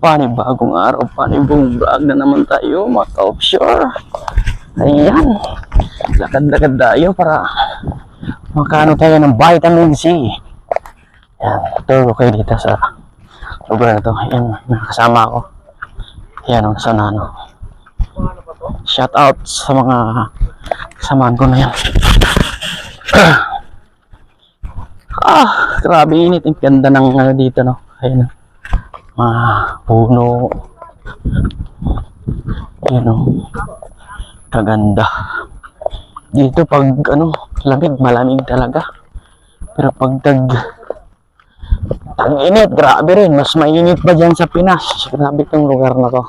panibagong araw, panibagong vlog na naman tayo mga ka-offshore. Ayan, lakad-lakad tayo para makano tayo ng vitamin C. Ayan, turo kayo dito sa lugar na to. Ayan, nakasama ako. Ayan, ang nasa nano. Shout out sa mga kasamaan ko na yan. ah, grabe init. Ang ganda ng ano dito, no? Ayan? Mga puno. Ayan, no? Kaganda. Dito pag ano, lamig, malamig talaga. Pero pag tag tag init, grabe rin. Mas mainit pa dyan sa Pinas. Grabe tong lugar na to.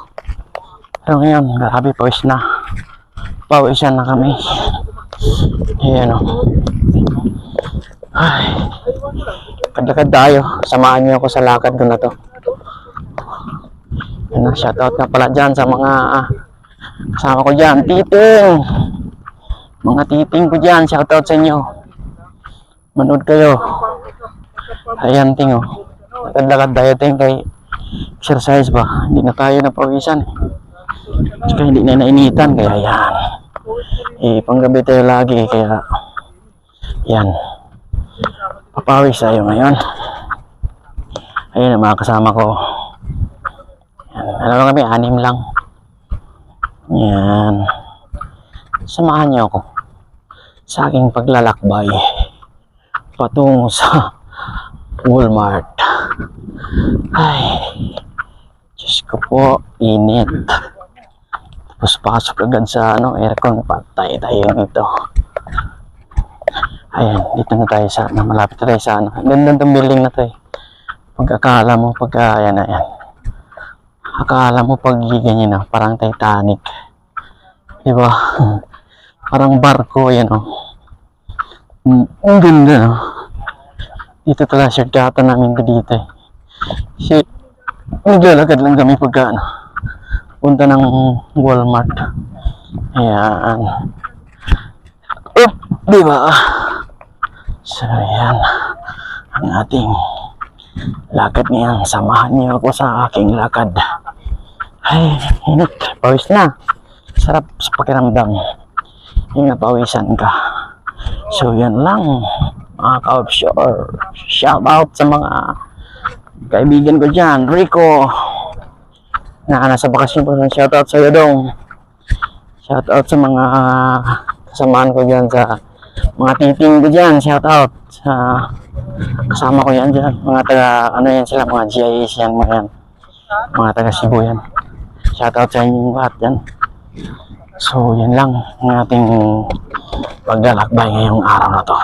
Pero ngayon, grabe pawis na. Pawisan na kami. Ayan o. Ay. Kadlakad tayo. Samahan niyo ako sa lakad ko na to. Yan, shoutout nga pala dyan sa mga ah, kasama ko dyan. Titing! Mga titing ko dyan. Shoutout sa inyo. Manood kayo. Ayan, ting oh. Lakad-lakad tayo kay exercise ba. Hindi na tayo napawisan. Tsaka hindi na nainitan. Kaya yan. Eh, panggabi tayo lagi. Kaya yan. Papawis tayo ngayon. Ayun ang mga kasama ko. Ano kami, anim lang. Yan. Samahan niyo ako sa aking paglalakbay patungo sa Walmart. Ay, Diyos ko po, init. Tapos pasok agad sa ano, aircon, patay tayo nito. Ayan, dito na tayo sa, malapit na tayo sa ano. Ganda ng building na to eh. Pagkakala mo, pagka, ayan, ayan. Akala mo pag ganyan na, parang Titanic. Di ba? parang barko, yan oh. Mm, Ang ganda, no? Dito talaga shortcutan namin ko dito eh. Kasi, naglalakad lang kami pagka, ano, punta ng Walmart. Ayan. Up, di ba? So, ayan. Ang ating lakad ngayon. Samahan niyo ako sa aking lakad. Ay, init. Pawis na. Sarap sa pakiramdam. Yung napawisan ka. So, yan lang. Mga ka-offshore. Shout out sa mga kaibigan ko dyan. Rico. Na nasa bakasyon po. Shout out sa iyo dong. Shout out sa mga kasamaan ko dyan sa mga titing ko dyan. Shout out sa kasama ko yan dyan. Mga taga, ano yan sila, mga GIS yan, mga yan. Mga taga Cebu yan. Shout out sa inyong lahat yan. So, yan lang ang ating paglalakbay ngayong araw na to.